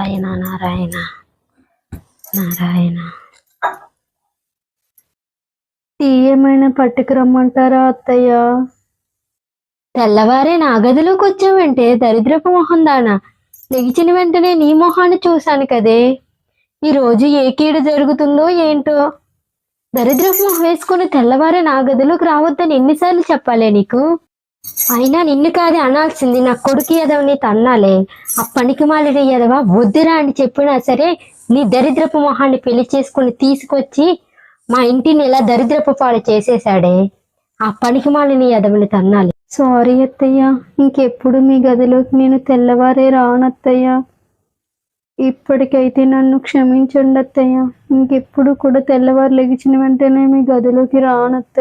Narayana Narayana Narayana. Tea ఏమైనా పట్టుకురమ్మంటారా అత్తయ్య? తెల్లవారే నా గదిలోకి వచ్చావంటే దరిద్రపు మొహం దానా. లెగిచిన వెంటనే నీ మొహాన్ని చూశాను కదే. ఈ రోజు ఏ కీడు జరుగుతుందో ఏంటో. దరిద్రపు మొహం వేసుకుని తెల్లవారే నా గదిలోకి రావద్దని ఎన్నిసార్లు చెప్పాలే నీకు? అయినా నిన్ను కాదే అనాల్సింది. నా కొడుకు ఎదవని తన్నాలే ఆ పనికి మాలిన ఎదవ వద్దురా అని చెప్పినా సరే నీ దరిద్రపు మొహాన్ని పెళ్ళి చేసుకుని తీసుకొచ్చి మా ఇంటిని ఇలా దరిద్రపు పాలు చేసేశాడే. ఆ పనికి మాలిన ఎదవని తన్నాలి సారీ అత్తయ్య ఇంకెప్పుడు మీ గదిలోకి నేను తెల్లవారే రానత్తయ్య ఇప్పటికైతే నన్ను క్షమించండి అత్తయ్య ఇంకెప్పుడు కూడా తెల్లవారు లెగిచిన వెంటనే మీ గదిలోకి రానత్తయ్య